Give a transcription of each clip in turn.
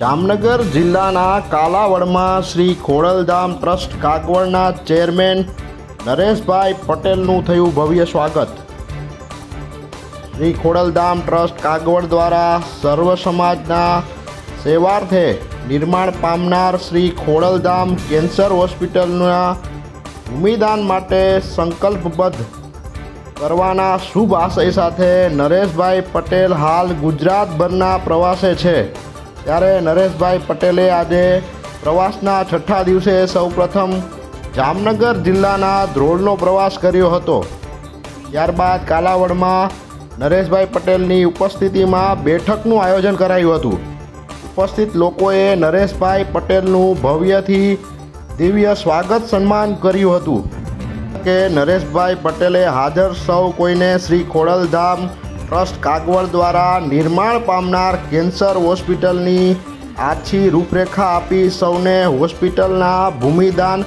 જામનગર જિલ્લાના કાલાવડમાં શ્રી ખોડલધામ ટ્રસ્ટ કાગવડના ચેરમેન નરેશભાઈ પટેલનું થયું ભવ્ય સ્વાગત. શ્રી ખોડલધામ ટ્રસ્ટ કાગવડ દ્વારા સર્વ સમાજના સેવાર્થે નિર્માણ પામનાર શ્રી ખોડલધામ કેન્સર હોસ્પિટલના ભૂમિદાન માટે સંકલ્પબદ્ધ કરવાના શુભ આશય સાથે નરેશભાઈ પટેલ હાલ ગુજરાતભરના પ્રવાસે છે. ત્યારે નરેશભાઈ પટેલે આજે પ્રવાસના છઠ્ઠા દિવસે સૌપ્રથમ જામનગર જિલ્લાના ધ્રોળનો પ્રવાસ કર્યો હતો. ત્યારબાદ કાલાવડમાં નરેશભાઈ પટેલની ઉપસ્થિતિમાં બેઠકનું આયોજન કરાયું હતું. ઉપસ્થિત લોકોએ નરેશભાઈ પટેલનું ભવ્યથી દિવ્ય સ્વાગત સન્માન કર્યું હતું. કે નરેશભાઈ પટેલે હાજર સૌ કોઈને શ્રી ખોડલધામ ટ્રસ્ટ કાગવડ દ્વારા નિર્માણ પામનાર કેન્સર હોસ્પિટલની આછી રૂપરેખા આપી સૌને હોસ્પિટલના ભૂમિદાન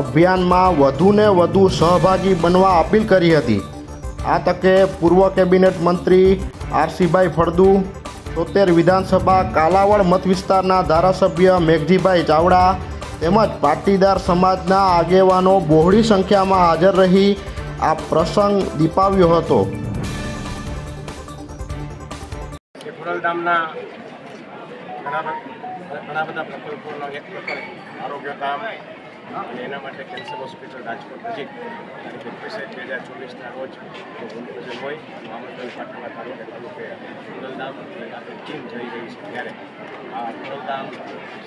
અભિયાનમાં વધુને વધુ સહભાગી બનવા અપીલ કરી હતી. આ તકે પૂર્વ કેબિનેટ મંત્રી આરસીભાઈ ફળદુ, તોતેર વિધાનસભા કાલાવડ મત વિસ્તારના ધારાસભ્ય મેઘજીભાઈ ચાવડા તેમજ પાટીદાર સમાજના આગેવાનો બહોળી સંખ્યામાં હાજર રહી આ પ્રસંગ દીપાવ્યો હતો. એ ખોડલધામના ઘણા ઘણા બધા પ્રકલ્પોનો એક પ્રકલ્પ આરોગ્ય ધામ અને એના માટે કેન્સર હોસ્પિટલ રાજકોટ નજીક તારીખ એકવીસ એક બે હજાર ચોવીસના રોજ ભૂમિપૂજન હોય મામલતદાર પાટણના તાલુકે તાલુકે ખોડલધામ અને આપણી ટીમ જઈ રહી છે ત્યારે. આ ખોડલધામ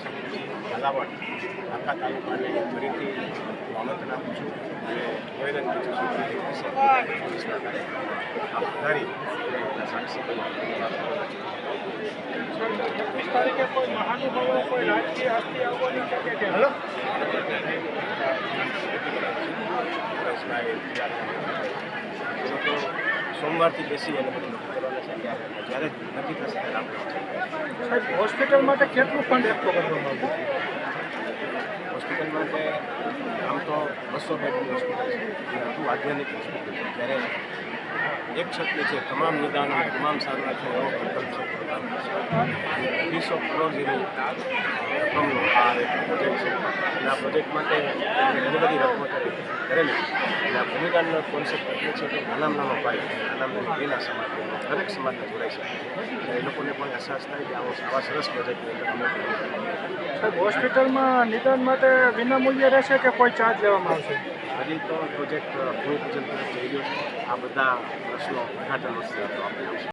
સમિતિ અલાવડ આખા તાલુકાને ફરીથી આમંત્રણ આપું છું અને નિવેદન કરું છું. કે એકવીસ એક સાક્ષી કોઈ મહાનુભાવો કોઈ રાજકીય હસ્તી આવવાની છે. હલો? સોમવારથી બેસી અને બધું નક્કી કરવાના છે જ્યારે નક્કી થશે ત્યારે સાહેબ હોસ્પિટલ માટે કેટલું ફંડ એકઠો કરવામાં આવ્યું? હોસ્પિટલ માટે આમ તો બસો બેડની હોસ્પિટલ છે. એ વધુ આધ્યાત્મિક હોસ્પિટલ છે. ત્યારે એક શક્તિ છે તમામ નિદાન તમામ સારવાર છે એવો પ્રકલ્પ છે. વીસો કરોડ જેવી રકમનો આ એક પ્રોજેક્ટ છે. અને આ પ્રોજેક્ટ માટે ઘણી બધી રકમો કરેલી અને આ ભૂમિકાનો કોન્સેપ્ટ એટલે છે કે નાનામાં નાનો ભાઈ નાનામાં નાની બેના સમાજ દરેક સમાજને જોડાઈ શકે એ લોકોને પણ અહેસાસ થાય કે આવો આવા સરસ પ્રોજેક્ટની અંદર અમે સાહેબ હોસ્પિટલમાં નિદાન માટે વિનામૂલ્ય રહેશે કે કોઈ ચાર્જ લેવામાં આવશે? હજી તો પ્રોજેક્ટ ભૂમિપૂજન તરફ જઈ રહ્યો છે. આ બધા પ્રશ્નો ઉદઘાટન વસ્તુ આપણે આવશે.